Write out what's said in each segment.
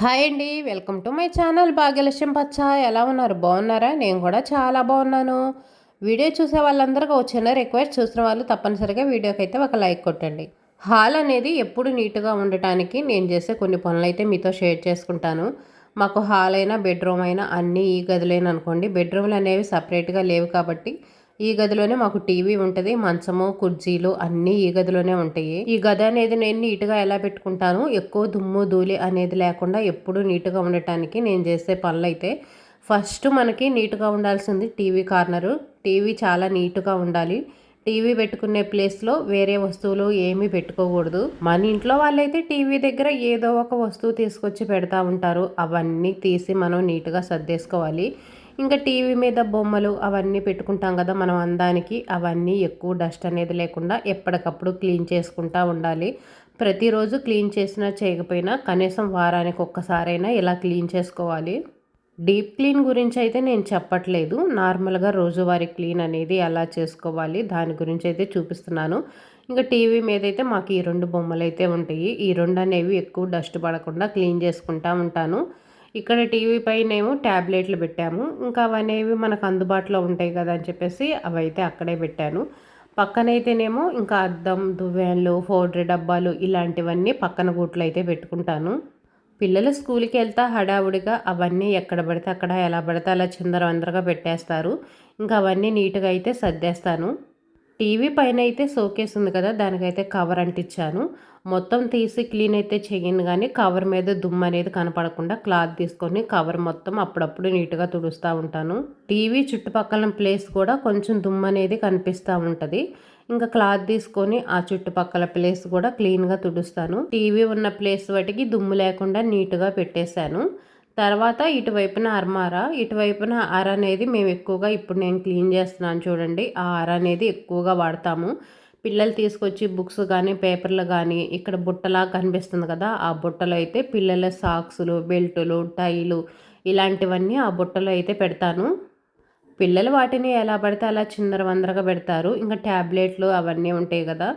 Hi అండి welcome to my channel భాగ్యలక్ష్యం పచ్చ. ఎలా ఉన్నారు? బాగున్నారా? నేను కూడా చాలా బాగున్నాను. వీడియో చూసే వాళ్ళందరికీ ఒక చిన్న రిక్వెస్ట్ చూసిన వాళ్ళు తప్పనిసరిగా వీడియోకి అయితే ఒక లైక్ కొట్టండి. హాల్ అనేది ఎప్పుడు నీట్గా ఉండటానికి నేను చేసే కొన్ని పనులు అయితే మీతో షేర్ చేసుకుంటాను. మాకు హాల్ అయినా బెడ్రూమ్ అయినా అన్నీ ఈ గదులైన అనుకోండి. బెడ్రూమ్లు అనేవి సపరేట్గా లేవు కాబట్టి ఈ గదిలోనే మాకు టీవీ ఉంటుంది మంచము కుర్చీలు అన్నీ ఈ గదిలోనే ఉంటాయి. ఈ గది అనేది నేను నీట్గా ఎలా పెట్టుకుంటాను? ఎక్కువ దుమ్ము ధూళి అనేది లేకుండా ఎప్పుడు నీట్గా ఉండటానికి నేను చేసే పనులు అయితే ఫస్ట్ మనకి నీట్గా ఉండాల్సింది టీవీ కార్నరు. టీవీ చాలా నీట్గా ఉండాలి. టీవీ పెట్టుకునే ప్లేస్లో వేరే వస్తువులు ఏమీ పెట్టుకోకూడదు. మన ఇంట్లో వాళ్ళైతే టీవీ దగ్గర ఏదో ఒక వస్తువు తీసుకొచ్చి పెడతా ఉంటారు. అవన్నీ తీసి మనం నీట్గా సర్దేసుకోవాలి. ఇంకా టీవీ మీద బొమ్మలు అవన్నీ పెట్టుకుంటాం కదా మనం అందానికి అవన్నీ ఎక్కువ డస్ట్ అనేది లేకుండా ఎప్పటికప్పుడు క్లీన్ చేసుకుంటూ ఉండాలి. ప్రతిరోజు క్లీన్ చేసినా చేయకపోయినా కనీసం వారానికి ఒక్కసారైనా ఇలా క్లీన్ చేసుకోవాలి. డీప్ క్లీన్ గురించి అయితే నేను చెప్పట్లేదు. నార్మల్గా రోజువారీ క్లీన్ అనేది ఎలా చేసుకోవాలి. దాని గురించి అయితే చూపిస్తున్నాను. ఇంకా టీవీ మీద అయితే మాకు ఈ రెండు బొమ్మలు అయితే ఉంటాయి. ఈ రెండు అనేవి ఎక్కువ డస్ట్ పడకుండా క్లీన్ చేసుకుంటూ ఉంటాను. ఇక్కడ టీవీ పైన ఏమో ట్యాబ్లెట్లు పెట్టాము. ఇంకా అవనేవి మనకు అందుబాటులో ఉంటాయి కదా అని చెప్పేసి అవైతే అక్కడే పెట్టాను. పక్కనైతేనేమో ఇంకా అద్దం దువ్వెన్లు ఫౌడర్ డబ్బాలు ఇలాంటివన్నీ పక్కన గూట్లు అయితే పెట్టుకుంటాను. పిల్లలు స్కూల్కి వెళ్తా హడావుడిగా అవన్నీ ఎక్కడ పడితే అక్కడ ఎలా పడితే అలా చిందరవందరగా పెట్టేస్తారు. ఇంకా అవన్నీ నీట్గా అయితే సర్దేస్తాను. టీవీ పైన అయితే షోకేస్ ఉంది కదా దానికైతే కవర్ అంటించాను. మొత్తం తీసి క్లీన్ అయితే చేయను కానీ కవర్ మీద దుమ్ము అనేది కనపడకుండా క్లాత్ తీసుకొని కవర్ మొత్తం అప్పుడప్పుడు నీట్గా తుడుస్తూ ఉంటాను. టీవీ చుట్టుపక్కల ప్లేస్ కూడా కొంచెం దుమ్ము అనేది కనిపిస్తూ ఉంటుంది. ఇంకా క్లాత్ తీసుకొని ఆ చుట్టుపక్కల ప్లేస్ కూడా క్లీన్గా తుడుస్తాను. టీవీ ఉన్న ప్లేస్ వాటికి దుమ్ము లేకుండా నీట్గా పెట్టేశాను. తర్వాత ఇటువైపున అర్మారా ఇటువైపున అర అనేది మేము ఎక్కువగా ఇప్పుడు నేను క్లీన్ చేస్తున్నాను చూడండి. ఆ అర అనేది ఎక్కువగా వాడతాము. పిల్లలు తీసుకొచ్చి బుక్స్ కానీ పేపర్లు కానీ ఇక్కడ బుట్టలా కనిపిస్తుంది కదా ఆ బుట్టలో అయితే పిల్లల సాక్సులు బెల్టులు టైలు ఇలాంటివన్నీ ఆ బుట్టలో అయితే పెడతాను. పిల్లలు వాటిని ఎలా పడితే అలా చిందర వందరగా పెడతారు. ఇంకా ట్యాబ్లెట్లు అవన్నీ ఉంటాయి కదా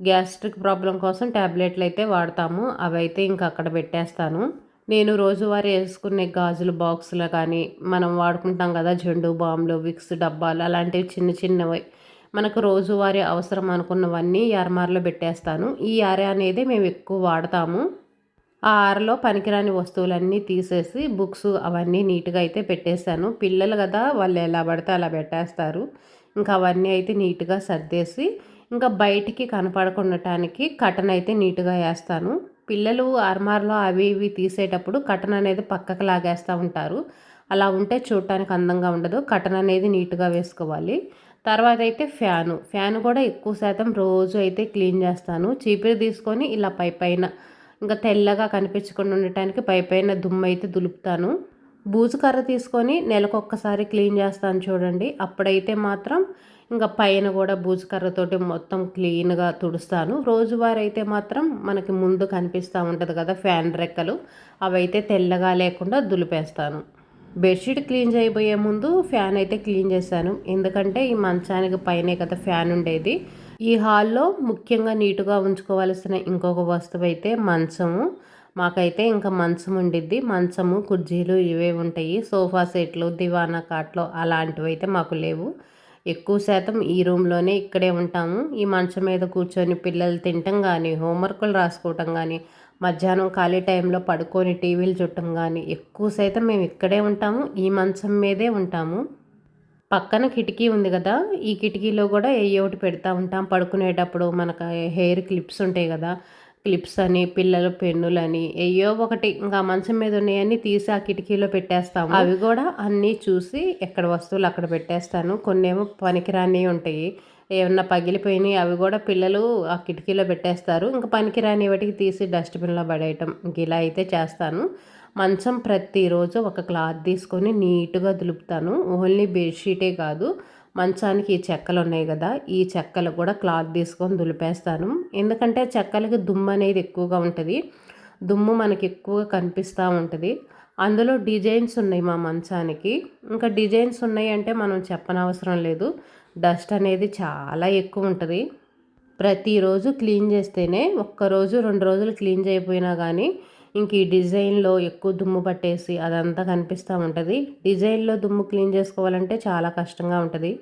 గ్యాస్ట్రిక్ ప్రాబ్లం కోసం ట్యాబ్లెట్లు అయితే వాడతాము. అవి అయితే ఇంకా అక్కడ పెట్టేస్తాను. నేను రోజువారీ వేసుకునే గాజులు బాక్సులు కానీ మనం వాడుకుంటాం కదా జెండు బాంబులు విక్స్ డబ్బాలు అలాంటివి చిన్న చిన్నవి. మనకు రోజువారీ అవసరం అనుకున్నవన్నీ ఈ అరమార్లో పెట్టేస్తాను. ఈ అర అనేది మేము ఎక్కువ వాడతాము. ఆ ఆరలో పనికిరాని వస్తువులన్నీ తీసేసి బుక్స్ అవన్నీ నీట్గా అయితే పెట్టేశాను. పిల్లలు కదా వాళ్ళు ఎలా పడితే అలా పెట్టేస్తారు. ఇంకా అవన్నీ అయితే నీట్గా సర్దేసి ఇంకా బయటికి కనపడకుండటానికి కటన్ అయితే నీట్గా వేస్తాను. పిల్లలు అర్మార్లో అవి ఇవి తీసేటప్పుడు కటన్ అనేది పక్కకు లాగేస్తూ ఉంటారు. అలా ఉంటే చూడటానికి అందంగా ఉండదు. కటన్ అనేది నీట్గా వేసుకోవాలి. తర్వాత అయితే ఫ్యాను. ఫ్యాన్ కూడా ఎక్కువ శాతం రోజు అయితే క్లీన్ చేస్తాను. చీపిరి తీసుకొని ఇలా పై పైన ఇంకా తెల్లగా కనిపించకుండా ఉండటానికి పై పైన దుమ్ము అయితే దులుపుతాను. బూజు కర్ర తీసుకొని నెలకొక్కసారి క్లీన్ చేస్తాను చూడండి. అప్పుడైతే మాత్రం ఇంకా పైన కూడా బూజు కర్రతోటి మొత్తం క్లీన్గా తుడుస్తాను. రోజువారీ అయితే మాత్రం మనకి ముందు కనిపిస్తూ ఉంటుంది కదా ఫ్యాన్ రెక్కలు అవైతే తెల్లగా లేకుండా దులిపేస్తాను. బెడ్షీట్ క్లీన్ చేయబోయే ముందు ఫ్యాన్ అయితే క్లీన్ చేశాను ఎందుకంటే ఈ మంచానికి పైనే కదా ఫ్యాన్ ఉండేది. ఈ హాల్లో ముఖ్యంగా నీటుగా ఉంచుకోవాల్సిన ఇంకొక వస్తువు అయితే మంచము. మాకైతే ఇంకా మంచం ఉండిద్ది. మంచము కుర్జీలు ఇవే ఉంటాయి. సోఫా సెట్లు దివానా కాట్లు అలాంటివి అయితే మాకు లేవు. ఎక్కువ శాతం ఈ రూమ్లోనే ఇక్కడే ఉంటాము. ఈ మంచం మీద కూర్చొని పిల్లలు తినటం కానీ హోంవర్కులు రాసుకోవటం కానీ మధ్యాహ్నం ఖాళీ టైంలో పడుకొని టీవీలు చుట్టం కానీ ఎక్కువ శాతం మేము ఇక్కడే ఉంటాము. ఈ మంచం మీదే ఉంటాము. పక్కన కిటికీ ఉంది కదా ఈ కిటికీలో కూడా ఏ ఒకటి పెడతా ఉంటాం. పడుకునేటప్పుడు మనకు హెయిర్ క్లిప్స్ ఉంటాయి కదా క్లిప్స్ అని పిల్లల పెన్నులని ఏయో ఒకటి ఇంకా మంచం మీద ఉన్నాయని తీసి ఆ కిటికీలో పెట్టేస్తాము. అవి కూడా అన్నీ చూసి ఎక్కడ వస్తువులు అక్కడ పెట్టేస్తాను. కొన్ని ఏమో పనికిరాని ఉంటాయి. ఏమన్నా పగిలిపోయినాయి అవి కూడా పిల్లలు ఆ కిటికీలో పెట్టేస్తారు. ఇంకా పనికిరాని వాటికి తీసి డస్ట్బిన్లో పడేయటం. ఇలా అయితే చేస్తాను. మంచం ప్రతిరోజు ఒక క్లాత్ తీసుకొని నీట్గా దులుపుతాను. ఓన్లీ బెడ్షీటే కాదు. మంచానికి ఈ చెక్కలు ఉన్నాయి కదా ఈ చెక్కలు కూడా క్లాత్ తీసుకొని దులిపేస్తాను. ఎందుకంటే చెక్కలకి దుమ్ము అనేది ఎక్కువగా ఉంటుంది. దుమ్ము మనకి ఎక్కువగా కనిపిస్తూ ఉంటుంది. అందులో డిజైన్స్ ఉన్నాయి మా మంచానికి. ఇంకా డిజైన్స్ ఉన్నాయి అంటే మనం చెప్పనవసరం లేదు. డస్ట్ అనేది చాలా ఎక్కువ ఉంటుంది. ప్రతిరోజు క్లీన్ చేస్తేనే ఒక్కరోజు రెండు రోజులు క్లీన్ చేయకపోయినా కానీ ఇంక ఈ డిజైన్లో ఎక్కువ దుమ్ము పట్టేసి అదంతా కనిపిస్తూ ఉంటుంది. డిజైన్లో దుమ్ము క్లీన్ చేసుకోవాలంటే చాలా కష్టంగా ఉంటుంది.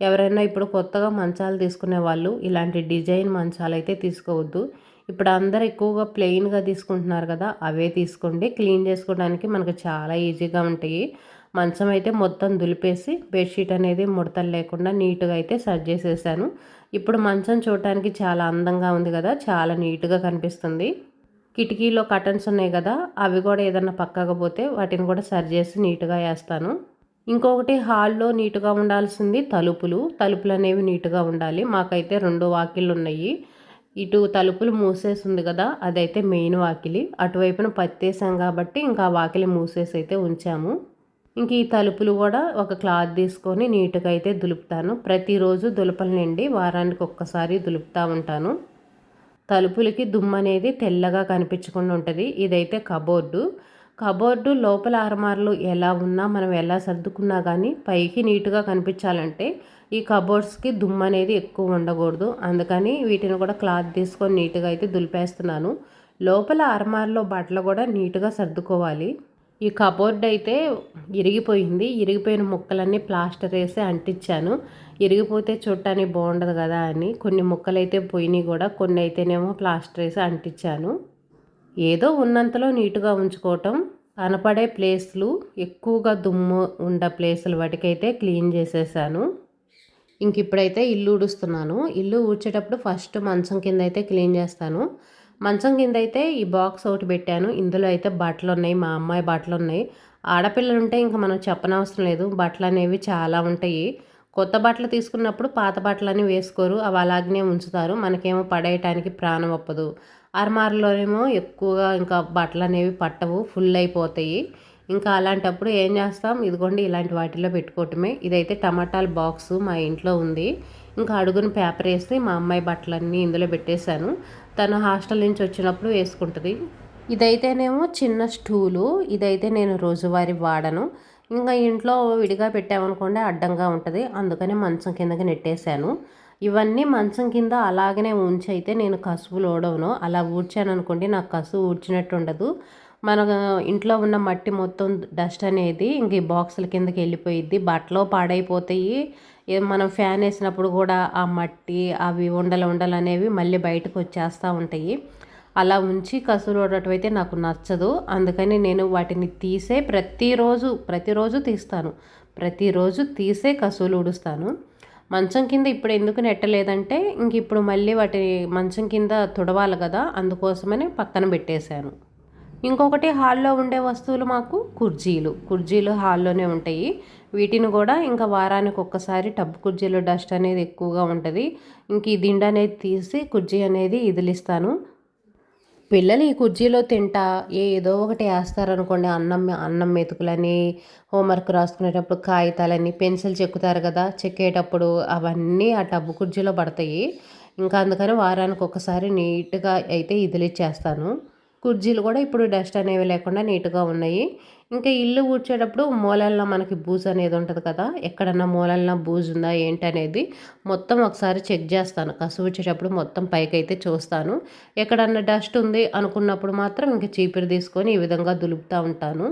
ఎవరైనా ఇప్పుడు కొత్తగా మంచాలు తీసుకునే వాళ్ళు ఇలాంటి డిజైన్ మంచాలు అయితే తీసుకోవద్దు. ఇప్పుడు అందరు ఎక్కువగా ప్లెయిన్గా తీసుకుంటున్నారు కదా అవే తీసుకోండి. క్లీన్ చేసుకోవడానికి మనకు చాలా ఈజీగా ఉంటాయి. మంచం అయితే మొత్తం దులిపేసి బెడ్షీట్ అనేది ముడతలు లేకుండా నీట్గా అయితే సెట్ చేసేసాను. ఇప్పుడు మంచం చూడటానికి చాలా అందంగా ఉంది కదా చాలా నీట్గా కనిపిస్తుంది. కిటికీలో కటన్స్ ఉన్నాయి కదా అవి కూడా ఏదన్నా పక్కకపోతే వాటిని కూడా సరి చేసి నీట్గా వేస్తాను. ఇంకొకటి హాల్లో నీట్గా ఉండాల్సింది తలుపులు. తలుపులు అనేవి నీట్గా ఉండాలి. మాకైతే రెండు వాకిళ్ళు ఉన్నాయి. ఇటు తలుపులు మూసేసింది కదా అదైతే మెయిన్ వాకిలి. అటువైపున పత్తేసాం కాబట్టి ఇంకా వాకిలి మూసేసి అయితే ఉంచాము. ఇంక ఈ తలుపులు కూడా ఒక క్లాత్ తీసుకొని నీట్గా అయితే దులుపుతాను. ప్రతిరోజు దులపలనండి వారానికి ఒక్కసారి దులుపుతూ ఉంటాను. తలుపులకి దుమ్ము అనేది తెల్లగా కనిపించకుండా ఉంటుంది. ఇదైతే కబోర్డు. కబోర్డు లోపల అరమార్లు ఎలా ఉన్నా మనం ఎలా సర్దుకున్నా కానీ పైకి నీట్గా కనిపించాలంటే ఈ కబోర్డ్స్కి దుమ్ము అనేది ఎక్కువ ఉండకూడదు. అందుకని వీటిని కూడా క్లాత్ తీసుకొని నీట్గా అయితే దులిపేస్తున్నాను. లోపల అరమార్లో బట్టలు కూడా నీట్గా సర్దుకోవాలి. ఈ కబోర్డ్ అయితే ఇరిగిపోయింది. ఇరిగిపోయిన ముక్కలన్నీ ప్లాస్టర్ వేసి అంటించాను. ఇరిగిపోతే చూడటానికి బాగుండదు కదా అని కొన్ని ముక్కలు అయితే పోయినాయి కూడా కొన్ని అయితేనేమో ప్లాస్టర్ వేసి అంటించాను. ఏదో ఉన్నంతలో నీట్గా ఉంచుకోవటం కనపడే ప్లేస్లు ఎక్కువగా దుమ్ము ఉండ ప్లేసులు వాటికైతే క్లీన్ చేసేసాను. ఇంక ఇప్పుడైతే ఇల్లు ఊడుస్తున్నాను. ఇల్లు ఊడ్చేటప్పుడు ఫస్ట్ మంచం కింద అయితే క్లీన్ చేస్తాను. మంచం కింద అయితే ఈ బాక్స్ ఒకటి పెట్టాను. ఇందులో అయితే బట్టలు ఉన్నాయి మా అమ్మాయి బట్టలు ఉన్నాయి ఆడపిల్లలు ఉంటే ఇంకా మనం చెప్పనవసరం లేదు. బట్టలు అనేవి చాలా ఉంటాయి. కొత్త బట్టలు తీసుకున్నప్పుడు పాత బట్టలని వేసుకోరు. అవి అలాగనే ఉంచుతారు. మనకేమో పడేయటానికి ప్రాణం ఒప్పదు. అర్మార్లోనేమో ఎక్కువగా ఇంకా బట్టలు అనేవి పట్టవు. ఫుల్ అయిపోతాయి. ఇంకా అలాంటప్పుడు ఏం చేస్తాం? ఇదిగోండి ఇలాంటి వాటిలో పెట్టుకోవటమే. ఇదైతే టమాటాల బాక్స్ మా ఇంట్లో ఉంది. ఇంకా అడుగుని పేపర్ వేసి మా అమ్మాయి బట్టలన్నీ ఇందులో పెట్టేశాను. తను హాస్టల్ నుంచి వచ్చినప్పుడు వేసుకుంటుంది. ఇదైతేనేమో చిన్న స్టూలు ఇదైతే నేను రోజువారీ వాడను. ఇంకా ఇంట్లో విడిగా పెట్టామనుకోండి అడ్డంగా ఉంటుంది. అందుకని మంచం కిందకి నెట్టేశాను. ఇవన్నీ మంచం కింద అలాగనే ఉంచి అయితే నేను కసువులు ఓడవను అలా ఊడ్చాను అనుకోండి నాకు కసువు ఊడ్చినట్టు ఉండదు మన ఇంట్లో ఉన్న మట్టి మొత్తం డస్ట్ అనేది ఇంక ఈ బాక్సుల కిందకి వెళ్ళిపోయిద్ది. బట్టలు పాడైపోతాయి. మనం ఫ్యాన్ వేసినప్పుడు కూడా ఆ మట్టి అవి ఉండలు ఉండలు అనేవి మళ్ళీ బయటకు వచ్చేస్తూ ఉంటాయి. అలా ఉంచి కసులు అయితే నాకు నచ్చదు. అందుకని నేను వాటిని తీసే ప్రతిరోజు ప్రతిరోజు తీస్తాను. ప్రతిరోజు తీసే కసువులు ఊడుస్తాను మంచం కింద ఇప్పుడు ఎందుకు నెట్టలేదంటే ఇంక ఇప్పుడు మళ్ళీ వాటి మంచం కింద తుడవాలి కదా అందుకోసమని పక్కన పెట్టేశాను. ఇంకొకటి హాల్లో ఉండే వస్తువులు మాకు కుర్జీలు కుర్జీలు హాల్లోనే ఉంటాయి. వీటిని కూడా ఇంకా వారానికి ఒక్కసారి టబ్ కుర్జీలో డస్ట్ అనేది ఎక్కువగా ఉంటుంది. ఇంక ఈ దిండు అనేది తీసి కుర్జీ అనేది ఇదిలిస్తాను. పిల్లలు ఈ కుర్జీలో తింటా ఏదో ఒకటి వేస్తారనుకోండి అన్నం అన్నం మెతుకులని హోంవర్క్ రాసుకునేటప్పుడు కాగితాలని పెన్సిల్ చెక్కుతారు కదా చెక్కేటప్పుడు అవన్నీ ఆ టబ్బు కుర్జీలో పడతాయి. ఇంకా అందుకని వారానికి ఒకసారి నీట్గా అయితే ఇదిలిచ్చేస్తాను. కుర్జీలు కూడా ఇప్పుడు డస్ట్ అనేవి లేకుండా నీట్గా ఉన్నాయి. ఇంకా ఇల్లు ఊడ్చేటప్పుడు మూలల్లో మనకి బూజు అనేది ఉంటుంది కదా ఎక్కడన్నా మూలల్లో బూజు ఉందా ఏంటనేది మొత్తం ఒకసారి చెక్ చేస్తాను. కసు ఊడ్చేటప్పుడు మొత్తం పైకైతే చూస్తాను. ఎక్కడన్నా డస్ట్ ఉంది అనుకున్నప్పుడు మాత్రం ఇంకా చీపిరి తీసుకొని ఈ విధంగా దులుపుతూ ఉంటాను.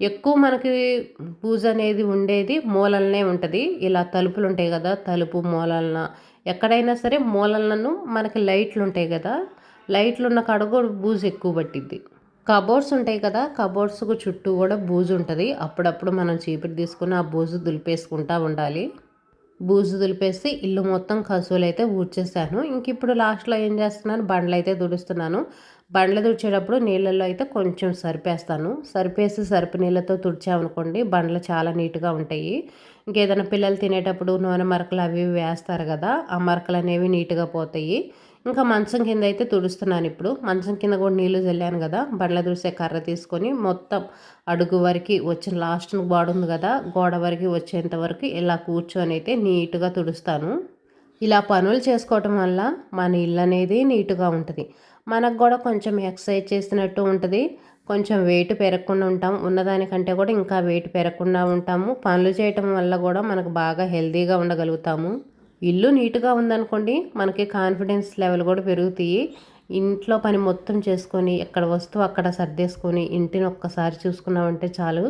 ఎక్కువ మనకి పూజ అనేది ఉండేది మూలలనే ఉంటుంది. ఇలా తలుపులు ఉంటాయి కదా తలుపు మూలలన. ఎక్కడైనా సరే మూలలను మనకి లైట్లు ఉంటాయి కదా లైట్లు ఉన్న కాడ కూడా బూజు ఎక్కువ పట్టిద్ది. కబోర్డ్స్ ఉంటాయి కదా కబోర్డ్స్కు చుట్టూ కూడా బూజు ఉంటుంది. అప్పుడప్పుడు మనం చీపురు తీసుకుని ఆ బూజు దులిపేసుకుంటూ ఉండాలి. బూజు దులిపేసి ఇల్లు మొత్తం కసువులు అయితే ఊడ్చేసాను ఇంక ఇప్పుడు లాస్ట్లో ఏం చేస్తున్నాను బండ్లు అయితే తుడుస్తున్నాను బండ్లు తుడిచేటప్పుడు నీళ్ళల్లో అయితే కొంచెం సరిపేస్తాను. సరిపేసి సరిపు నీళ్ళతో తుడిచామనుకోండి బండ్లు చాలా నీట్గా ఉంటాయి. ఇంకేదైనా పిల్లలు తినేటప్పుడు నూనె మరకలు అవి వేస్తారు కదా ఆ మరకలు అనేవి నీట్గా పోతాయి. ఇంకా మంచం కింద అయితే తుడుస్తున్నాను ఇప్పుడు. మంచం కింద కూడా నీళ్ళు చల్లాను కదా. బండ్ల తుడిసే కర్ర తీసుకొని మొత్తం అడుగు వరకు వచ్చిన లాస్ట్ గోడ ఉంది కదా. గోడ వరకు వచ్చేంత వరకు ఇలా కూర్చొని అయితే నీట్గా తుడుస్తాను. ఇలా పనులు చేసుకోవటం వల్ల మన ఇల్లు అనేది నీట్గా ఉంటుంది. మనకు కూడా కొంచెం ఎక్సర్సైజ్ చేసినట్టు ఉంటుంది. కొంచెం వెయిట్ పెరగకుండా ఉంటాం. ఉన్నదానికంటే కూడా ఇంకా వెయిట్ పెరగకుండా ఉంటాము. పనులు చేయటం వల్ల కూడా మనకు బాగా హెల్తీగా ఉండగలుగుతాము. ఇల్లు నీట్గా ఉందనుకోండి మనకి కాన్ఫిడెన్స్ లెవెల్ కూడా పెరుగుతాయి. ఇంట్లో పని మొత్తం చేసుకొని ఎక్కడ వస్తువు అక్కడ సర్దేసుకొని ఇంటిని ఒక్కసారి చూసుకున్నామంటే చాలు.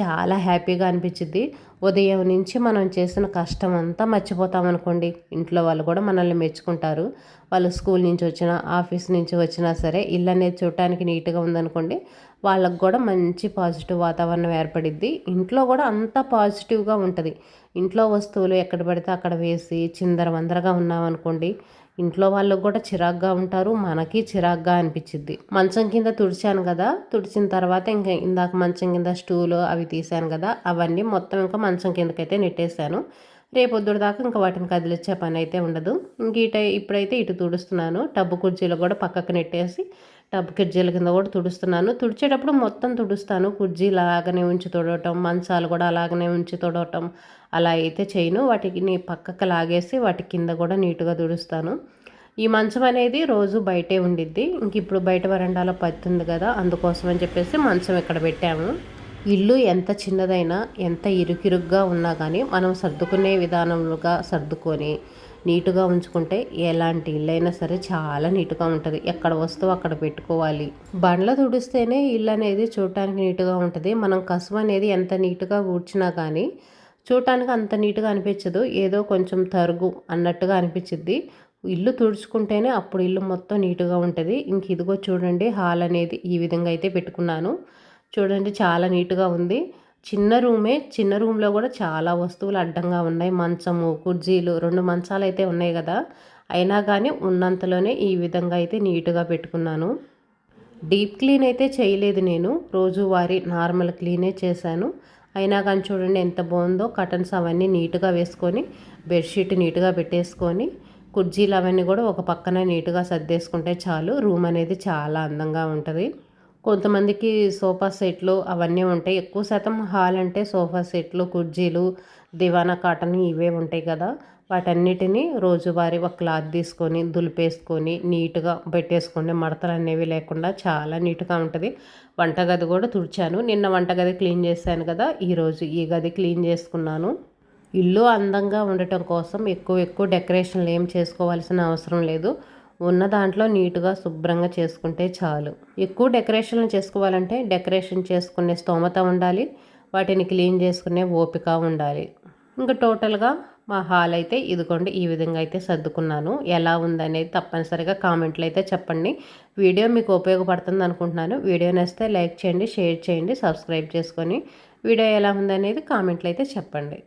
చాలా హ్యాపీగా అనిపించింది ఉదయం నుంచి మనం చేసిన కష్టం అంతా మర్చిపోతాం అనుకోండి. ఇంట్లో వాళ్ళు కూడా మనల్ని మెచ్చుకుంటారు. వాళ్ళు స్కూల్ నుంచి వచ్చినా ఆఫీస్ నుంచి వచ్చినా సరే ఇల్లు అనేది చూడటానికి నీట్గా ఉందనుకోండి. వాళ్ళకు కూడా మంచి పాజిటివ్ వాతావరణం ఏర్పడిద్ది. ఇంట్లో కూడా అంత పాజిటివ్గా ఉంటుంది. ఇంట్లో వస్తువులు ఎక్కడ పడితే అక్కడ వేసి చిందర వందరగా ఉన్నామనుకోండి. ఇంట్లో వాళ్ళకు కూడా చిరాగ్గా ఉంటారు మనకి చిరాగ్గా అనిపించిద్ది మంచం కింద తుడిచాను కదా తుడిచిన తర్వాత ఇంకా ఇందాక మంచం కింద స్టూలు అవి తీసాను కదా అవన్నీ మొత్తం ఇంకా మంచం కిందకైతే నెట్టేశాను. రేపొద్దుడు దాకా ఇంకా వాటిని కదిలిచ్చే పని అయితే ఉండదు. ఇంక ఇట ఇప్పుడైతే ఇటు తుడుస్తున్నాను టబ్బు కుర్చీలు కూడా పక్కకు నెట్టేసి టబ్ కుర్జీల కింద కూడా తుడుస్తున్నాను. తుడిచేటప్పుడు మొత్తం తుడుస్తాను. కుర్జీలు అలాగనే ఉంచి తుడవటం మంచాలు కూడా అలాగనే ఉంచి తుడవటం అలా అయితే చేయను. వాటిని పక్కకు లాగేసి వాటి కింద కూడా నీట్గా తుడుస్తాను. ఈ మంచం అనేది రోజు బయటే ఉండిద్ది. ఇంక ఇప్పుడు బయట వరండాలో పత్తుంది కదా అందుకోసం అని చెప్పేసి మంచం ఇక్కడ పెట్టాము. ఇల్లు ఎంత చిన్నదైనా ఎంత ఇరుకిరుగ్గా ఉన్నా కానీ మనం సర్దుకునే విధానంగా సర్దుకొని నీటుగా ఉంచుకుంటే ఎలాంటి ఇల్లు అయినా సరే చాలా నీట్గా ఉంటుంది. ఎక్కడ వస్తువు అక్కడ పెట్టుకోవాలి. బండ్ల తుడిస్తేనే ఇల్లు అనేది చూడటానికి నీట్గా ఉంటుంది. మనం కసువు అనేది ఎంత నీటుగా ఊడ్చినా కానీ చూడటానికి అంత నీట్గా అనిపించదు. ఏదో కొంచెం తరుగు అన్నట్టుగా అనిపించింది ఇల్లు తుడుచుకుంటేనే అప్పుడు ఇల్లు మొత్తం నీట్గా ఉంటుంది. ఇంక ఇదిగో చూడండి హాల్ అనేది ఈ విధంగా అయితే పెట్టుకున్నాను. చూడండి చాలా నీట్గా ఉంది. చిన్న రూమే చిన్న రూమ్లో కూడా చాలా వస్తువులు అడ్డంగా ఉన్నాయి. మంచము కుర్జీలు రెండు మంచాలు అయితే ఉన్నాయి కదా. అయినా కానీ ఉన్నంతలోనే ఈ విధంగా అయితే నీట్గా పెట్టుకున్నాను. డీప్ క్లీన్ అయితే చేయలేదు నేను. రోజువారీ నార్మల్ క్లీనే చేశాను. అయినా కానీ చూడండి ఎంత బాగుందో కటన్స్ అవన్నీ నీట్గా వేసుకొని బెడ్షీట్ నీట్గా పెట్టేసుకొని కుర్జీలు అవన్నీ కూడా ఒక పక్కన నీట్గా సర్దేసుకుంటే చాలు. రూమ్ అనేది చాలా అందంగా ఉంటుంది. కొంతమందికి సోఫా సెట్లు అవన్నీ ఉంటాయి. ఎక్కువ శాతం హాల్ అంటే సోఫా సెట్లు కుర్జీలు దివానా కాటన్ ఇవే ఉంటాయి కదా. వాటన్నిటిని రోజువారీ ఒక క్లాత్ తీసుకొని దులిపేసుకొని నీట్గా పెట్టేసుకొని మడతలు అనేవి లేకుండా చాలా నీట్గా ఉంటుంది. వంటగది కూడా తుడిచాను. నిన్న వంటగది క్లీన్ చేశాను కదా. ఈరోజు ఈ గది క్లీన్ చేసుకున్నాను. ఇల్లు అందంగా ఉండటం కోసం ఎక్కువ ఎక్కువ డెకరేషన్లు ఏం చేసుకోవాల్సిన అవసరం లేదు. ఉన్న దాంట్లో నీట్గా శుభ్రంగా చేసుకుంటే చాలు. ఎక్కువ డెకరేషన్లు చేసుకోవాలంటే డెకరేషన్ చేసుకునే స్తోమత ఉండాలి. వాటిని క్లీన్ చేసుకునే ఓపిక ఉండాలి. ఇంకా టోటల్గా మా హాల్ అయితే ఇదిగోండి ఈ విధంగా అయితే సర్దుకున్నాను. ఎలా ఉందనేది తప్పనిసరిగా కామెంట్లు అయితే చెప్పండి. వీడియో మీకు ఉపయోగపడుతుంది అనుకుంటున్నాను. వీడియో నచ్చితే లైక్ చేయండి షేర్ చేయండి సబ్స్క్రైబ్ చేసుకొని వీడియో ఎలా ఉందనేది కామెంట్లు అయితే చెప్పండి.